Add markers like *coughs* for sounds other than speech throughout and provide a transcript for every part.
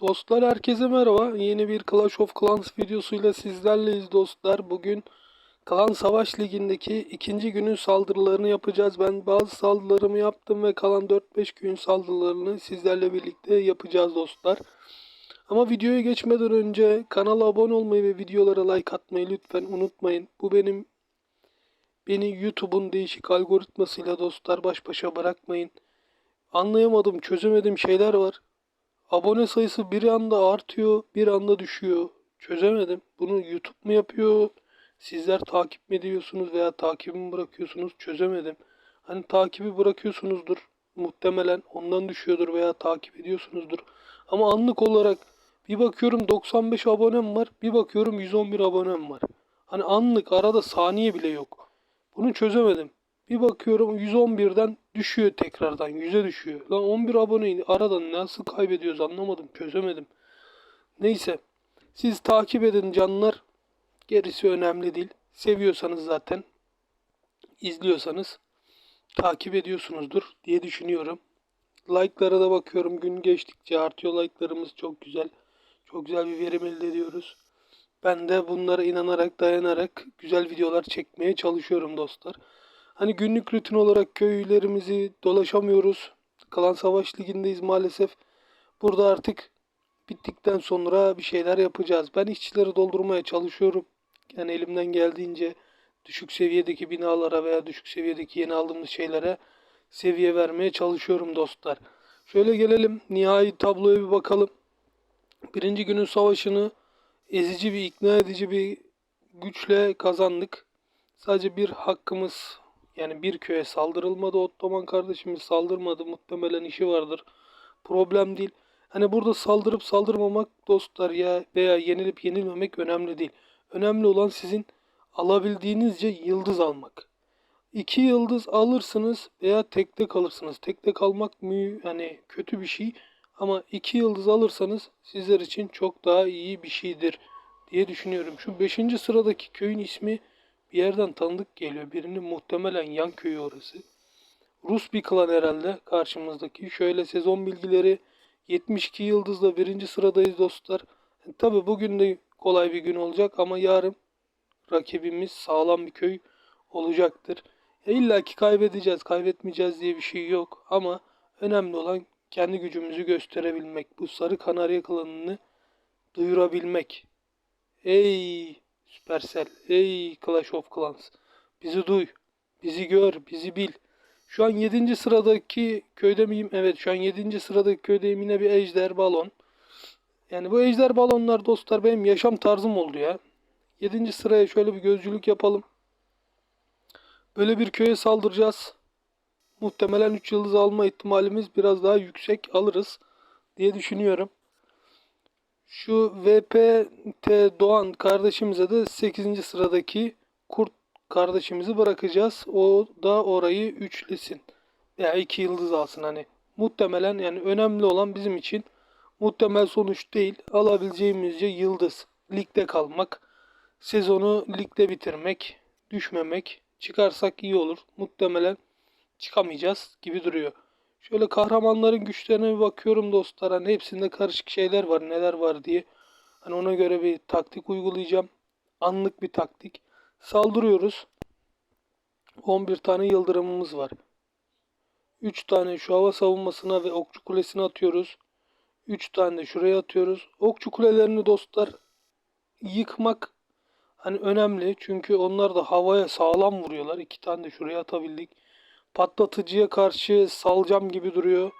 Dostlar herkese merhaba. Yeni bir Clash of Clans videosuyla sizlerleyiz dostlar. Bugün Klan Savaş Ligi'ndeki ikinci günün saldırılarını yapacağız. Ben bazı saldırılarımı yaptım ve kalan 4-5 gün saldırılarını sizlerle birlikte yapacağız dostlar. Ama videoya geçmeden önce kanala abone olmayı ve videolara like atmayı lütfen unutmayın. Bu benim beni YouTube'un değişik algoritmasıyla dostlar baş başa bırakmayın. Anlayamadım, çözemedim şeyler var. Abone sayısı bir anda artıyor, bir anda düşüyor. Çözemedim. Bunu YouTube mu yapıyor? Sizler takip mi ediyorsunuz veya takibi mi bırakıyorsunuz? Çözemedim. Hani takibi bırakıyorsunuzdur. Muhtemelen ondan düşüyordur veya takip ediyorsunuzdur. Ama anlık olarak bir bakıyorum 95 abonem var, bir bakıyorum 111 abonem var. Hani anlık arada saniye bile yok. Bunu çözemedim. Bir bakıyorum 111'den düşüyor tekrardan 100'e düşüyor. Lan 11 aboneyi aradan nasıl kaybediyoruz anlamadım çözemedim. Neyse siz takip edin canlar. Gerisi önemli değil. Seviyorsanız zaten izliyorsanız takip ediyorsunuzdur diye düşünüyorum. Like'lara da bakıyorum gün geçtikçe artıyor like'larımız çok güzel. Çok güzel bir verim elde ediyoruz. Ben de bunlara inanarak, dayanarak güzel videolar çekmeye çalışıyorum dostlar. Hani günlük rutin olarak köylerimizi dolaşamıyoruz. Kalan Savaş Ligi'ndeyiz maalesef. Burada artık bittikten sonra bir şeyler yapacağız. Ben işçileri doldurmaya çalışıyorum. Yani elimden geldiğince düşük seviyedeki binalara veya düşük seviyedeki yeni aldığımız şeylere seviye vermeye çalışıyorum dostlar. Şöyle gelelim nihai tabloya bir bakalım. Birinci günün savaşını ezici bir ikna edici bir güçle kazandık. Sadece bir hakkımız yani bir köye saldırılmadı. Ottoman kardeşimiz saldırmadı. Muhtemelen işi vardır. Problem değil. Hani burada saldırıp saldırmamak dostlar ya veya yenilip yenilmemek önemli değil. Önemli olan sizin alabildiğinizce yıldız almak. İki yıldız alırsınız veya tekte kalırsınız. Tekte kalmak mü hani kötü bir şey ama iki yıldız alırsanız sizler için çok daha iyi bir şeydir diye düşünüyorum. Şu beşinci sıradaki köyün ismi bir yerden tanıdık geliyor. Birinin muhtemelen yan köyü orası. Rus bir klan herhalde karşımızdaki. Şöyle sezon bilgileri 72 yıldızla birinci sıradayız dostlar. Tabi bugün de kolay bir gün olacak ama yarın rakibimiz sağlam bir köy olacaktır. Ya İlla ki kaybedeceğiz, kaybetmeyeceğiz diye bir şey yok. Ama önemli olan kendi gücümüzü gösterebilmek. Bu sarı kanarya klanını duyurabilmek. Ey Supercell, ey Clash of Clans. Bizi duy, bizi gör, bizi bil. Şu an 7. sıradaki köyde miyim? Evet şu an 7. sıradaki köydeyim yine bir ejder balon. Yani bu ejder balonlar dostlar benim yaşam tarzım oldu ya. 7. sıraya şöyle bir gözcülük yapalım. Böyle bir köye saldıracağız. Muhtemelen 3 yıldız alma ihtimalimiz biraz daha yüksek alırız diye düşünüyorum. Şu VPT Doğan kardeşimize de 8. sıradaki Kurt kardeşimizi bırakacağız. O da orayı üçlesin. Veya 2 yıldız alsın hani. Muhtemelen yani önemli olan bizim için muhtemel sonuç değil. Alabileceğimizce yıldız. Ligde kalmak. Sezonu ligde bitirmek. Düşmemek. Çıkarsak iyi olur. Muhtemelen çıkamayacağız gibi duruyor. Şöyle kahramanların güçlerine bir bakıyorum dostlar. Hani hepsinde karışık şeyler var, neler var diye. Hani ona göre bir taktik uygulayacağım. Anlık bir taktik. Saldırıyoruz. 11 tane yıldırımımız var. 3 tane şu hava savunmasına ve okçu kulesine atıyoruz. 3 tane de şuraya atıyoruz. Okçu kulelerini dostlar yıkmak hani önemli. Çünkü onlar da havaya sağlam vuruyorlar. 2 tane de şuraya atabildik. Patlatıcıya karşı salacağım gibi duruyor.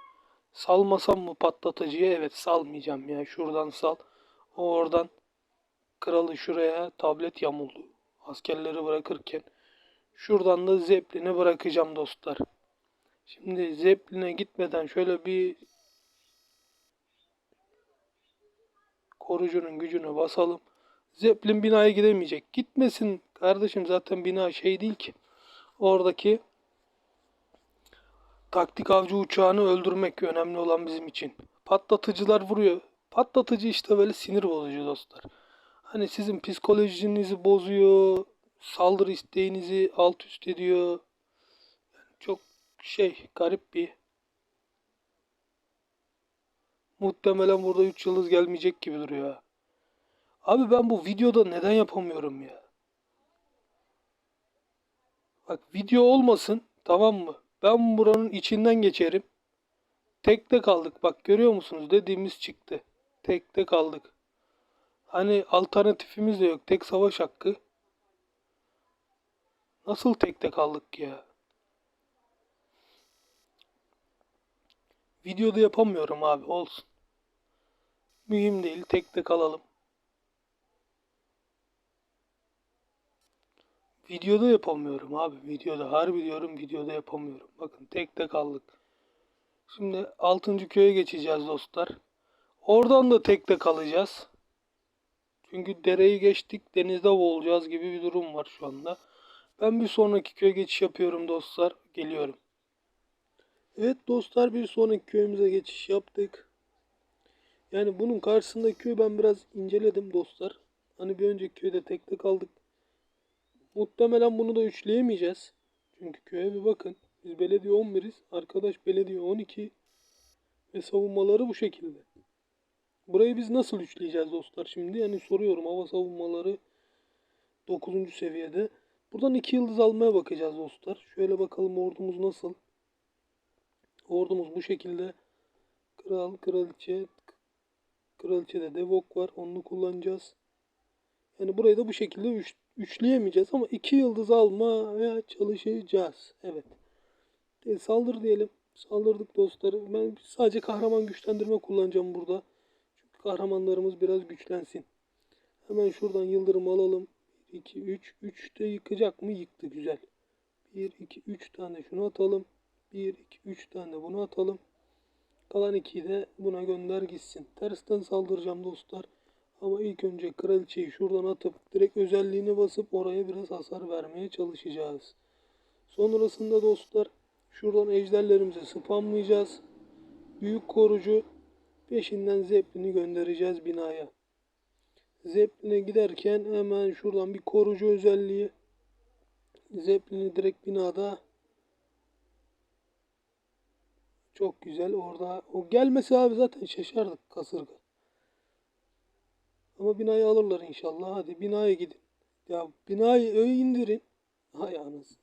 Salmasam mı patlatıcıya? Evet salmayacağım ya. Şuradan sal. O oradan kralı şuraya tablet yamuldu. Askerleri bırakırken. Şuradan da Zeppelin'i bırakacağım dostlar. Şimdi Zeppelin'e gitmeden şöyle bir korucunun gücünü basalım. Zeppelin binaya gidemeyecek. Gitmesin kardeşim zaten bina şey değil ki. Oradaki taktik avcı uçağını öldürmek önemli olan bizim için. Patlatıcılar vuruyor. Patlatıcı işte böyle sinir bozucu dostlar. Hani sizin psikolojinizi bozuyor, saldırı isteğinizi alt üst ediyor. Yani çok şey garip bir Muhtemelen burada 3 yıldız gelmeyecek gibi duruyor. Abi ben bu videoda neden yapamıyorum ya? Bak video olmasın tamam mı? Ben buranın içinden geçerim. Tekte kaldık. Bak görüyor musunuz? Dediğimiz çıktı. Tekte kaldık. Hani alternatifimiz de yok. Tek savaş hakkı. Nasıl tekte kaldık ya? Videoda yapamıyorum abi. Olsun. Mühim değil. Tekte kalalım. Videoda yapamıyorum abi. Videoda harbi diyorum videoda yapamıyorum. Bakın tekte kaldık. Şimdi 6. köye geçeceğiz dostlar. Oradan da tekte kalacağız. Çünkü dereyi geçtik denizde boğulacağız gibi bir durum var şu anda. Ben bir sonraki köye geçiş yapıyorum dostlar. Geliyorum. Evet dostlar bir sonraki köyümüze geçiş yaptık. Yani bunun karşısındaki köyü ben biraz inceledim dostlar. Hani bir önceki köyde tekte kaldık. Muhtemelen bunu da üçleyemeyeceğiz. Çünkü köye bir bakın. Biz belediye 11'iz. Arkadaş belediye 12. Ve savunmaları bu şekilde. Burayı biz nasıl üçleyeceğiz dostlar şimdi? Yani soruyorum hava savunmaları 9. seviyede. Buradan 2 yıldız almaya bakacağız dostlar. Şöyle bakalım ordumuz nasıl? Ordumuz bu şekilde. Kral, kraliçe, kraliçede devok var. Onu kullanacağız. Yani burayı da bu şekilde üç, üçleyemeyeceğiz ama 2 yıldız almaya çalışacağız. Evet. E, saldır diyelim. Saldırdık dostlar. Ben sadece kahraman güçlendirme kullanacağım burada. Çünkü kahramanlarımız biraz güçlensin. Hemen şuradan yıldırım alalım. 1, 2, 3. 3 de yıkacak mı? Yıktı. Güzel. 1, 2, 3 tane şunu atalım. 1, 2, 3 tane bunu atalım. Kalan 2'yi de buna gönder gitsin. Tersten saldıracağım dostlar. Ama ilk önce kraliçeyi şuradan atıp direkt özelliğine basıp oraya biraz hasar vermeye çalışacağız. Sonrasında dostlar şuradan ejderlerimizi spamlayacağız. Büyük korucu peşinden Zeppelin'i göndereceğiz binaya. Zeppelin'e giderken hemen şuradan bir korucu özelliği Zeppelin'i direkt binada çok güzel orada o gelmesi abi zaten şaşardık kasırga. Ama binayı alırlar inşallah. Hadi binaya gidin. Ya binayı öyle indirin. Hay anasını.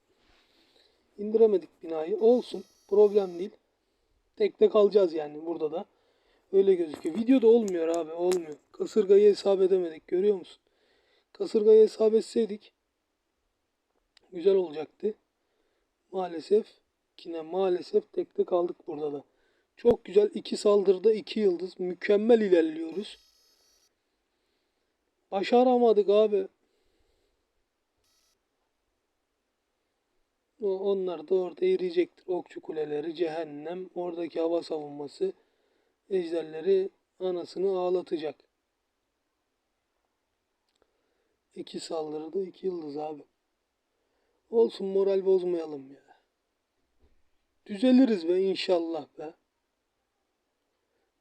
İndiremedik binayı. Olsun. Problem değil. Tek tek kalacağız yani burada da. Öyle gözüküyor. Videoda olmuyor abi. Olmuyor. Kasırgayı hesap edemedik. Görüyor musun? Kasırgayı hesap etseydik güzel olacaktı. Maalesef yine maalesef tekte kaldık burada da. Çok güzel. iki saldırıda iki yıldız. Mükemmel ilerliyoruz. Başaramadık abi. Onlar da orada eriyecektir. Okçu kuleleri, cehennem, oradaki hava savunması ejderleri anasını ağlatacak. İki saldırıda iki yıldız abi. Olsun moral bozmayalım ya. Düzeliriz be inşallah be.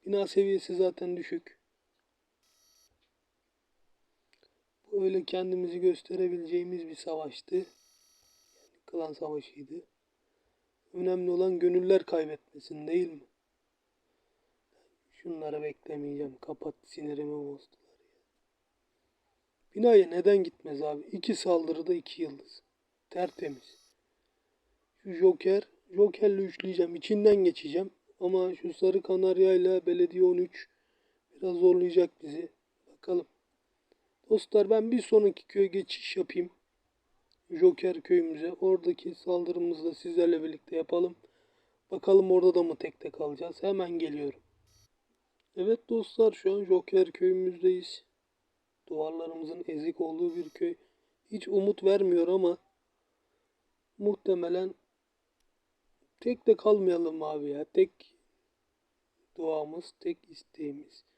Bina seviyesi zaten düşük. Bu öyle kendimizi gösterebileceğimiz bir savaştı. Yani klan savaşıydı. Önemli olan gönüller kaybetmesin değil mi? Şunları beklemeyeceğim. Kapat sinirimi bozdular ya. Binaya neden gitmez abi? İki saldırıda iki yıldız. Tertemiz. Şu Joker. Joker'le üçleyeceğim. İçinden geçeceğim. Ama şu sarı kanaryayla belediye 13 biraz zorlayacak bizi. Bakalım. Dostlar ben bir sonraki köye geçiş yapayım. Joker köyümüze. Oradaki saldırımızı da sizlerle birlikte yapalım. Bakalım orada da mı tek tek kalacağız. Hemen geliyorum. Evet dostlar şu an Joker köyümüzdeyiz. Duvarlarımızın ezik olduğu bir köy. Hiç umut vermiyor ama muhtemelen tek de kalmayalım abi ya. Tek duamız, tek isteğimiz.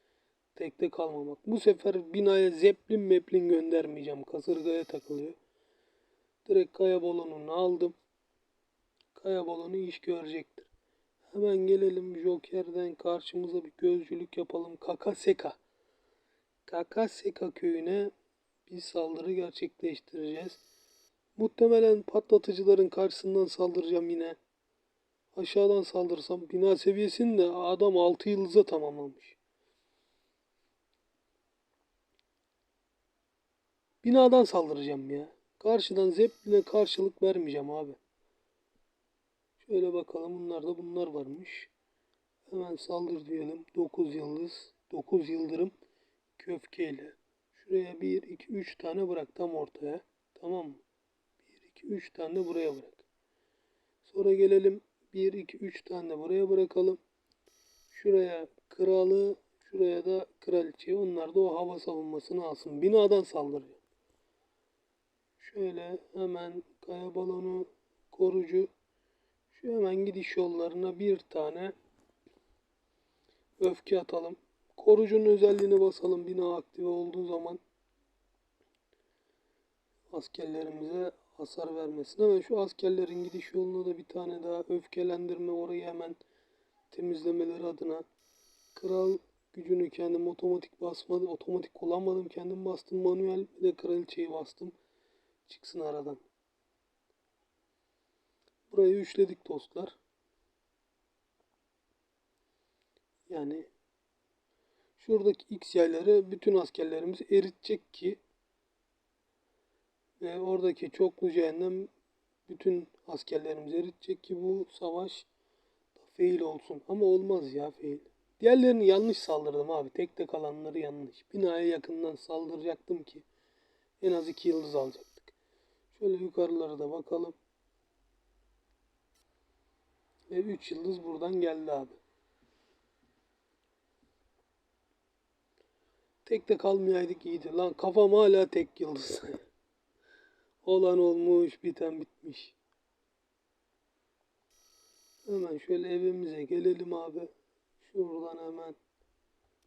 Tekte kalmamak. Bu sefer binaya zeplin meplin göndermeyeceğim. Kasırgaya takılıyor. Direkt kaya balonunu aldım. Kaya balonu iş görecektir. Hemen gelelim Joker'den karşımıza bir gözcülük yapalım. Kakaseka. Kakaseka köyüne bir saldırı gerçekleştireceğiz. Muhtemelen patlatıcıların karşısından saldıracağım yine. Aşağıdan saldırsam bina seviyesini de adam 6 yıldıza tamamlamış. Binadan saldıracağım ya. Karşıdan Zeppelin'e karşılık vermeyeceğim abi. Şöyle bakalım bunlarda bunlar varmış. Hemen saldır diyelim. 9 yıldız. 9 yıldırım köfkeyle. Şuraya 1, 2, 3 tane bırak tam ortaya. Tamam mı? 1, 2, 3 tane de buraya bırak. Sonra gelelim 1, 2, 3 tane de buraya bırakalım. Şuraya kralı, şuraya da kraliçeyi. Onlar da o hava savunmasını alsın. Binadan saldırıyor. Şöyle hemen kaya balonu korucu. Şu hemen gidiş yollarına bir tane öfke atalım. Korucunun özelliğini basalım. Bina aktive olduğu zaman askerlerimize hasar vermesin. Hemen şu askerlerin gidiş yoluna da bir tane daha öfkelendirme orayı hemen temizlemeleri adına kral gücünü kendim otomatik basmadım. Otomatik kullanmadım. Kendim bastım. Manuel bir de kraliçeyi bastım. Çıksın aradan. Burayı üçledik dostlar. Yani şuradaki X yayları bütün askerlerimiz eritecek ki ve oradaki çoklu cehennem bütün askerlerimizi eritecek ki bu savaş fail olsun. Ama olmaz ya fail. Diğerlerini yanlış saldırdım abi. Tek tek kalanları yanlış. Binaya yakından saldıracaktım ki en az iki yıldız alacaktık. Şöyle yukarılara da bakalım. Ve 3 yıldız buradan geldi abi. Tek de kalmayaydık iyiydi. Lan kafam hala tek yıldız. *laughs* Olan olmuş, biten bitmiş. Hemen şöyle evimize gelelim abi. Şuradan hemen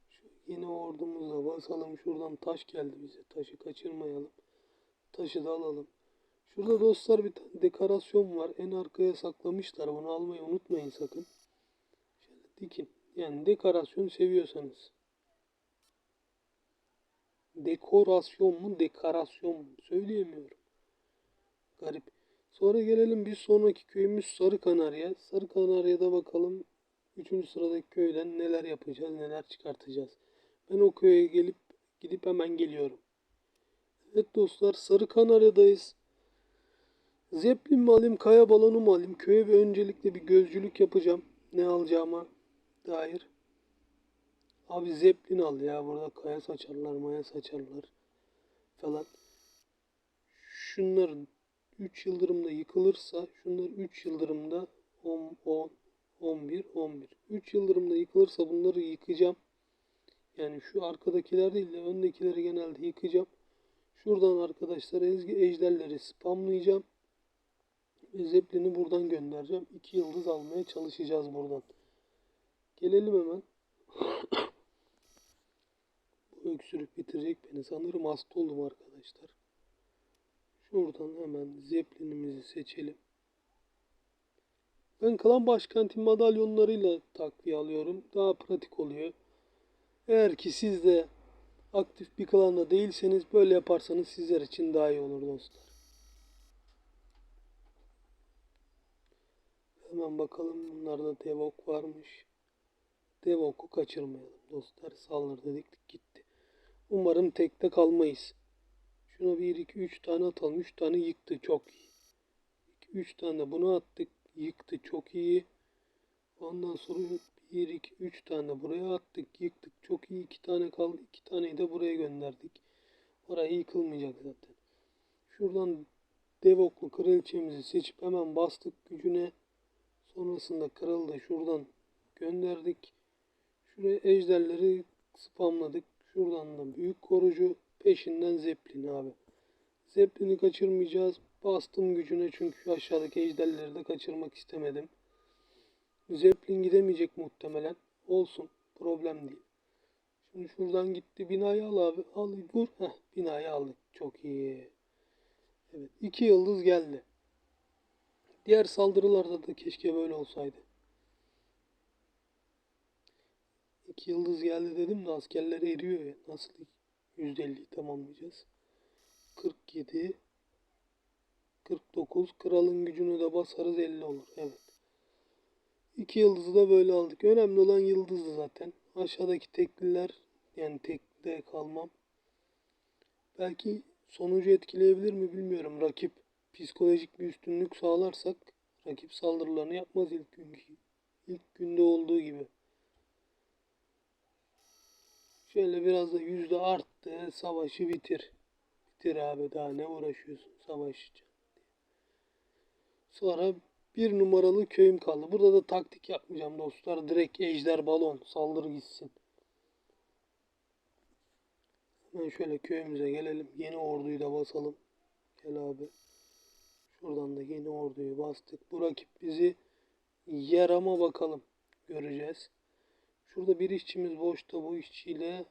şu yeni ordumuza basalım. Şuradan taş geldi bize. Taşı kaçırmayalım. Taşı da alalım. Şurada dostlar bir tane dekorasyon var. En arkaya saklamışlar. Bunu almayı unutmayın sakın. Şöyle dikin. Yani dekorasyon seviyorsanız. Dekorasyon mu? Dekorasyon mu? Söyleyemiyorum. Garip. Sonra gelelim bir sonraki köyümüz Sarı Kanarya. Sarı Kanarya'da bakalım 3. sıradaki köyden neler yapacağız, neler çıkartacağız. Ben o köye gelip gidip hemen geliyorum. Evet dostlar Sarı Kanarya'dayız. Zeppelin mi alayım, kaya balonu mu alayım? Köye bir öncelikle bir gözcülük yapacağım. Ne alacağıma dair. Abi Zeppelin al ya. Burada kaya saçarlar, maya saçarlar falan. Şunlar 3 yıldırımda yıkılırsa, şunlar 3 yıldırımda 10, 10, 11, 11. 3 yıldırımda yıkılırsa bunları yıkacağım. Yani şu arkadakiler değil de öndekileri genelde yıkacağım. Şuradan arkadaşlar ezgi ejderleri spamlayacağım. Ve Zeppelin'i buradan göndereceğim. 2 yıldız almaya çalışacağız buradan. Gelelim hemen. *coughs* Bu öksürük bitirecek beni. Sanırım hasta oldum arkadaşlar. Şuradan hemen Zeppelin'imizi seçelim. Ben klan başkenti madalyonlarıyla takviye alıyorum. Daha pratik oluyor. Eğer ki siz de aktif bir klanda değilseniz böyle yaparsanız sizler için daha iyi olur dostlar. Hemen bakalım bunlarda devok varmış. Devok'u kaçırmayalım dostlar. Saldır dedik gitti. Umarım tekte kalmayız. Şuna 1 2 3 tane atalım. 3 tane yıktı çok iyi. 2 3 tane bunu attık. Yıktı çok iyi. Ondan sonra 1 2 3 tane buraya attık. Yıktık çok iyi. 2 tane kaldı. 2 taneyi de buraya gönderdik. Orayı yıkılmayacak zaten. Şuradan Devoklu kraliçemizi seçip hemen bastık gücüne. Sonrasında kralı da şuradan gönderdik. Şuraya ejderleri spamladık. Şuradan da büyük korucu peşinden Zeppelin abi. Zeppelin'i kaçırmayacağız. Bastım gücüne çünkü aşağıdaki ejderleri de kaçırmak istemedim. Zeppelin gidemeyecek muhtemelen. Olsun. Problem değil. Şimdi şuradan gitti. Binayı al abi. Al vur. Heh, binayı aldık. Çok iyi. Evet. iki yıldız geldi. Diğer saldırılarda da keşke böyle olsaydı. İki yıldız geldi dedim de askerler eriyor ya. Nasıl %50'yi tamamlayacağız? 47 49 kralın gücünü de basarız 50 olur. Evet. İki yıldızı da böyle aldık. Önemli olan yıldızı zaten. Aşağıdaki tekliler yani tekte kalmam. Belki sonucu etkileyebilir mi bilmiyorum. Rakip psikolojik bir üstünlük sağlarsak rakip saldırılarını yapmaz ilk günkü ilk günde olduğu gibi. Şöyle biraz da yüzde arttı. Savaşı bitir. Bitir abi daha ne uğraşıyorsun savaşacaksın. Sonra bir numaralı köyüm kaldı. Burada da taktik yapmayacağım dostlar. Direkt ejder balon saldırı gitsin. Hemen şöyle köyümüze gelelim. Yeni orduyu da basalım. Gel abi. Şuradan da yeni orduyu bastık. Bu rakip bizi yer ama bakalım. Göreceğiz. Şurada bir işçimiz boşta. Bu işçiyle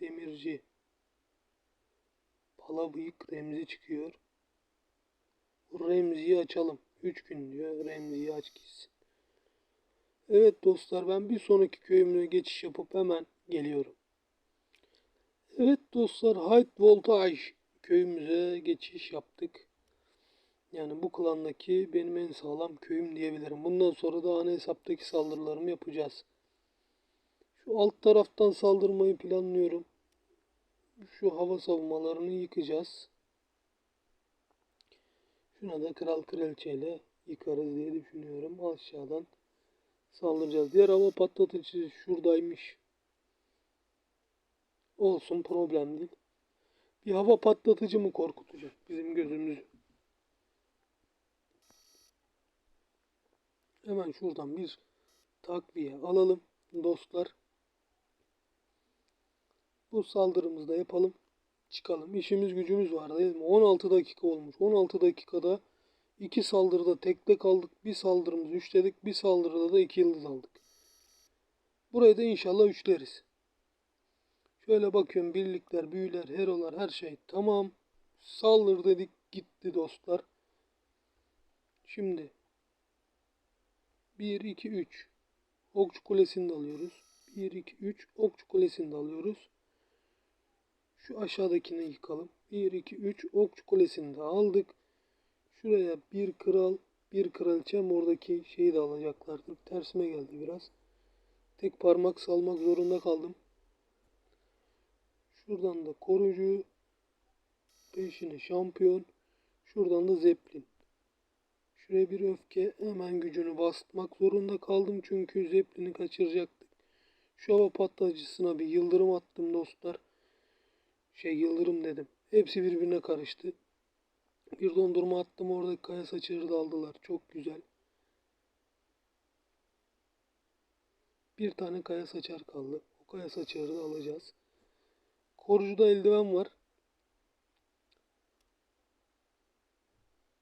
demirci pala bıyık Remzi çıkıyor. Bu Remzi'yi açalım. 3 gün diyor. Remzi'yi aç gitsin. Evet dostlar ben bir sonraki köyümüne geçiş yapıp hemen geliyorum. Evet dostlar High Voltage köyümüze geçiş yaptık. Yani bu klandaki benim en sağlam köyüm diyebilirim. Bundan sonra da ana hesaptaki saldırılarımı yapacağız. Şu alt taraftan saldırmayı planlıyorum. Şu hava savunmalarını yıkacağız. Şuna da kral kraliçeyle yıkarız diye düşünüyorum. Aşağıdan saldıracağız. Diğer hava patlatıcı şuradaymış. Olsun problem değil. Bir hava patlatıcı mı korkutacak bizim gözümüzü? Hemen şuradan bir takviye alalım dostlar. Bu saldırımızı da yapalım. Çıkalım. İşimiz gücümüz var değil mi? 16 dakika olmuş. 16 dakikada iki saldırıda tekte kaldık. Bir saldırımızı üçledik. Bir saldırıda da iki yıldız aldık. Burayı da inşallah üçleriz. Şöyle bakıyorum birlikler, büyüler, herolar her şey tamam. Saldır dedik gitti dostlar. Şimdi 1 2 3 Okçu Kulesi'ni de alıyoruz. 1 2 3 Okçu Kulesi'ni de alıyoruz. Şu aşağıdakini yıkalım. 1 2 3 Okçu Kulesi'ni de aldık. Şuraya bir kral, bir kraliçem oradaki şeyi de alacaklardır. Tersime geldi biraz. Tek parmak salmak zorunda kaldım. Şuradan da koruyucu. Peşine şampiyon. Şuradan da zeplin. Şuraya bir öfke hemen gücünü basmak zorunda kaldım. Çünkü zeplini kaçıracaktık. Şu hava patlayıcısına bir yıldırım attım dostlar. Şey yıldırım dedim. Hepsi birbirine karıştı. Bir dondurma attım oradaki kaya saçarı da aldılar. Çok güzel. Bir tane kaya saçar kaldı. O kaya saçarı da alacağız. Korucuda eldiven var.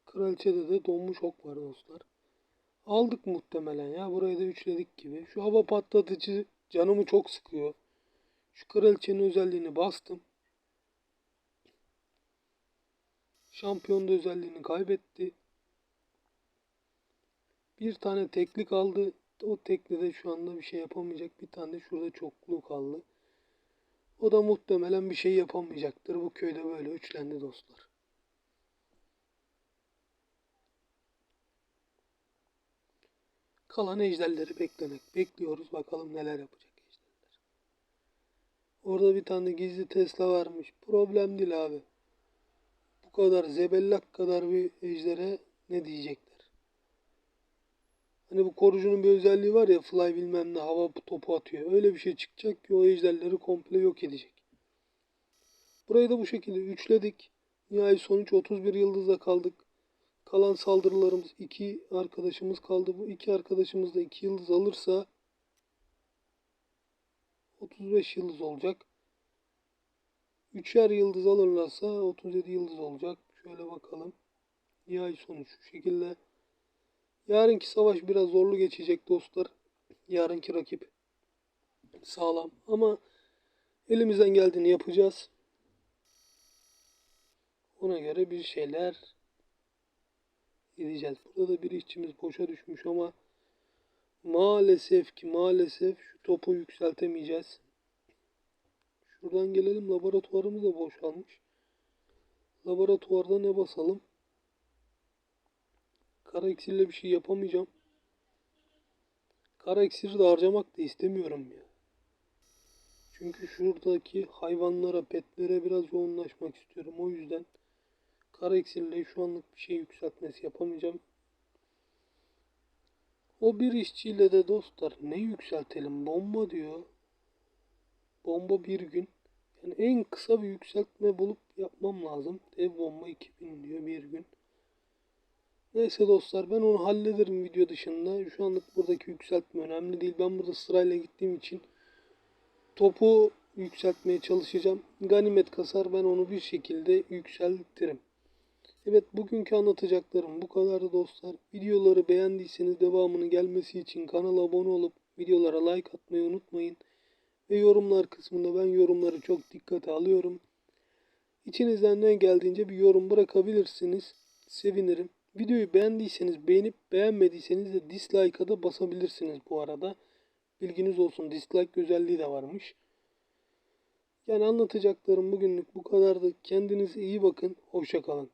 Kraliçede de donmuş ok var dostlar. Aldık muhtemelen ya. Burayı da üçledik gibi. Şu hava patlatıcı canımı çok sıkıyor. Şu kraliçenin özelliğini bastım. Şampiyon da özelliğini kaybetti. Bir tane teklik aldı. O tekli de şu anda bir şey yapamayacak. Bir tane de şurada çokluğu kaldı. O da muhtemelen bir şey yapamayacaktır. Bu köyde böyle üçlendi dostlar. Kalan ejderleri beklemek. Bekliyoruz bakalım neler yapacak ejderler. Orada bir tane gizli Tesla varmış. Problem değil abi. Bu kadar zebellak kadar bir ejdere ne diyecekler? Hani bu korucunun bir özelliği var ya fly bilmem ne hava topu atıyor. Öyle bir şey çıkacak ki o ejderleri komple yok edecek. Burayı da bu şekilde üçledik. Nihai sonuç 31 yıldızla kaldık. Kalan saldırılarımız iki arkadaşımız kaldı. Bu iki arkadaşımız da iki yıldız alırsa 35 yıldız olacak. Üçer yıldız alırlarsa 37 yıldız olacak. Şöyle bakalım. Nihai sonuç şu şekilde. Yarınki savaş biraz zorlu geçecek dostlar. Yarınki rakip sağlam ama elimizden geldiğini yapacağız. Ona göre bir şeyler gideceğiz. Burada da bir işçimiz boşa düşmüş ama maalesef ki maalesef şu topu yükseltemeyeceğiz. Şuradan gelelim laboratuvarımız da boşalmış. Laboratuvarda ne basalım? Kara iksirle bir şey yapamayacağım. Kara iksiri de harcamak da istemiyorum ya. Çünkü şuradaki hayvanlara, petlere biraz yoğunlaşmak istiyorum. O yüzden kara iksirle şu anlık bir şey yükseltmesi yapamayacağım. O bir işçiyle de dostlar ne yükseltelim? Bomba diyor. Bomba bir gün. Yani en kısa bir yükseltme bulup yapmam lazım. Dev bomba 2000 diyor bir gün. Neyse dostlar ben onu hallederim video dışında. Şu anlık buradaki yükseltme önemli değil. Ben burada sırayla gittiğim için topu yükseltmeye çalışacağım. Ganimet kasar ben onu bir şekilde yükseltirim. Evet bugünkü anlatacaklarım bu kadardı dostlar. Videoları beğendiyseniz devamının gelmesi için kanala abone olup videolara like atmayı unutmayın. Ve yorumlar kısmında ben yorumları çok dikkate alıyorum. İçinizden ne geldiğince bir yorum bırakabilirsiniz. Sevinirim. Videoyu beğendiyseniz beğenip beğenmediyseniz de dislike'a da basabilirsiniz bu arada. Bilginiz olsun dislike özelliği de varmış. Yani anlatacaklarım bugünlük bu kadardı. Kendinize iyi bakın. Hoşça kalın.